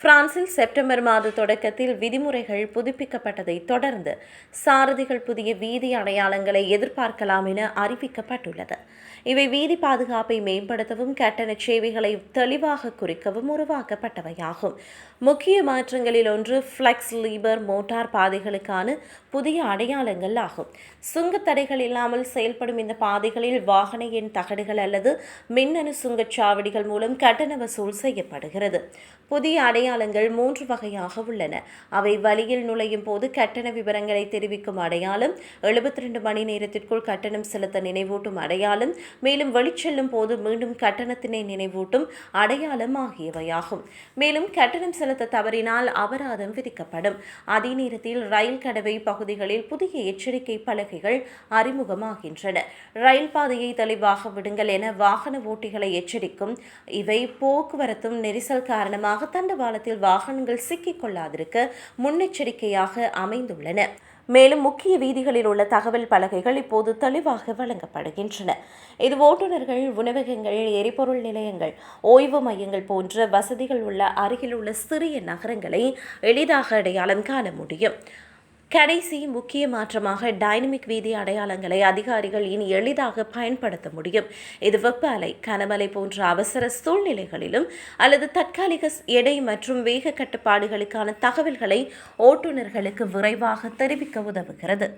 பிரான்சில் செப்டம்பர் மாத தொடக்கத்தில் விதிமுறைகள் புதுப்பிக்கப்பட்டதை தொடர்ந்து சாரதிகள் புதிய வீதி அடையாளங்களை எதிர்பார்க்கலாம் என அறிவிக்கப்பட்டுள்ளது. இவை வீதி பாதுகாப்பை மேம்படுத்தவும் கட்டண சேவைகளை தெளிவாக குறிக்கவும் உருவாக்கப்பட்டவையாகும். முக்கிய மாற்றங்களில் ஒன்று ஃப்ளெக்ஸ் லீபர் மோட்டார் பாதைகளுக்கான புதிய அடையாளங்கள் ஆகும். சுங்கத்தடைகள் இல்லாமல் செயல்படும் இந்த பாதைகளில் வாகன எண் தகடுகள் அல்லது மின்னணு சுங்கச்சாவடிகள் மூலம் கட்டண வசூல் செய்யப்படுகிறது. புதிய அடையாளங்கள் மூன்று வகையாக உள்ளன. அவை வழியில் நுழையும் போது கட்டண விவரங்களை தெரிவிக்கும் அடையாளம் எழுபத்தி ரெண்டு மணி நேரத்திற்குள் கட்டணம் செலுத்த நினைவூட்டும் அடையாளம் மேலும் வெளிச்செல்லும் போது மீண்டும் கட்டணத்தினை நினைவூட்டும் அடையாளம் ஆகியவையாகும். மேலும் கட்டணம் செலுத்த தவறினால் அபராதம் விதிக்கப்படும். அதே நேரத்தில் ரயில் கடவை பகுதிகளில் புதிய எச்சரிக்கை பலகைகள் அறிமுகமாகின்றன. ரயில் பாதையை தெளிவாக விடுங்கள் என வாகன ஓட்டிகளை எச்சரிக்கும் இவை போக்குவரத்தும் நெரிசல் காரணமாக தண்டவாளத்தில் வாகனங்கள் சிக்கிக்கொள்ளாதிருக்க முன்னெச்சரிக்கையாக அமைந்துள்ளன. மேலும் முக்கிய வீதிகளில் உள்ள தகவல் பலகைகள் இப்போது தெளிவாக வழங்கப்படுகின்றன. இது ஓட்டுநர்கள் உணவகங்கள் எரிபொருள் நிலையங்கள் ஓய்வு மையங்கள் போன்ற வசதிகள் உள்ள அருகில் உள்ள சிறிய நகரங்களை எளிதாக அடையாளம் காண முடியும். கடைசி முக்கிய மாற்றமாக டைனமிக் வீதி அடையாளங்களை அதிகாரிகள் இனி எளிதாக பயன்படுத்த முடியும். இது வெப்ப அலை கனமலை போன்ற அவசர சூழ்நிலைகளிலும் அல்லது தற்காலிக எடை மற்றும் வேக கட்டுப்பாடுகளுக்கான தகவல்களை ஓட்டுநர்களுக்கு விரைவாக தெரிவிக்க உதவுகிறது.